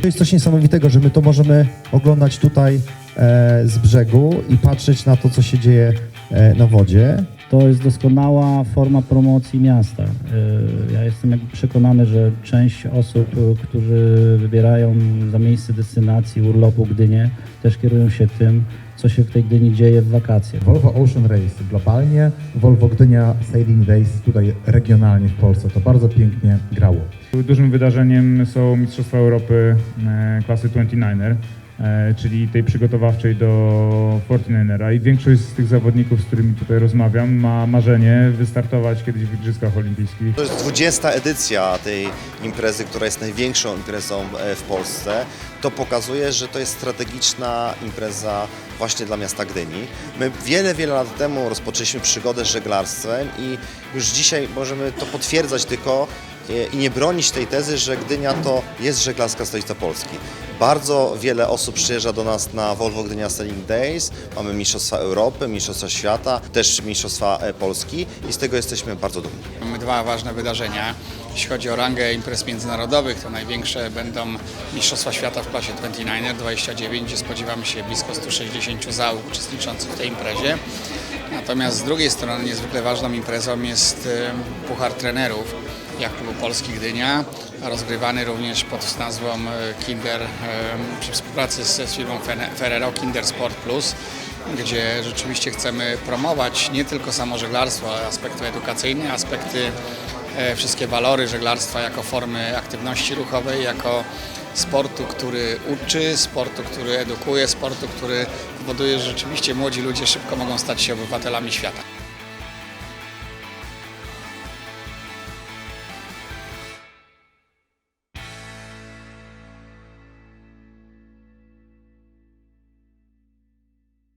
To jest coś niesamowitego, że my to możemy oglądać tutaj e, z brzegu i patrzeć na to, co się dzieje e, na wodzie. To jest doskonała forma promocji miasta. Y, Ja jestem przekonany, że część osób, y, którzy wybierają za miejsce destynacji urlopu Gdynię, też kierują się tym, co się w tej Gdyni dzieje w wakacje. Volvo Ocean Race globalnie, Volvo Gdynia Sailing Race tutaj regionalnie w Polsce. To bardzo pięknie grało. Dużym wydarzeniem są Mistrzostwa Europy e, klasy 29er, e, czyli tej przygotowawczej do 49era i większość z tych zawodników, z którymi tutaj rozmawiam, ma marzenie wystartować kiedyś w Igrzyskach Olimpijskich. To jest 20 edycja tej imprezy, która jest największą imprezą e, w Polsce. To pokazuje, że to jest strategiczna impreza właśnie dla miasta Gdyni. My wiele, wiele lat temu rozpoczęliśmy przygodę z żeglarstwem i już dzisiaj możemy to potwierdzać tylko e, i nie bronić tej tezy, że Gdynia to jest żeglarska stolica Polski. Bardzo wiele osób przyjeżdża do nas na Volvo Gdynia Sailing Days. Mamy Mistrzostwa Europy, Mistrzostwa Świata, też Mistrzostwa e, Polski i z tego jesteśmy bardzo dumni. Mamy dwa ważne wydarzenia. Jeśli chodzi o rangę imprez międzynarodowych, to największe będą Mistrzostwa Świata w klasie 29er 29, gdzie spodziewamy się blisko 160 załóg uczestniczących w tej imprezie. Natomiast z drugiej strony niezwykle ważną imprezą jest e, Puchar Trenerów jak Klubu Polski Gdynia, rozgrywany również pod nazwą e, Kinder, e, przy współpracy z, firmą Ferrero Kinder Sport Plus, gdzie rzeczywiście chcemy promować nie tylko samo żeglarstwo, ale aspekty edukacyjne, aspekty, e, wszystkie walory żeglarstwa jako formy aktywności ruchowej, jako sportu, który uczy, sportu, który edukuje, sportu, który powoduje, że rzeczywiście młodzi ludzie szybko mogą stać się obywatelami świata.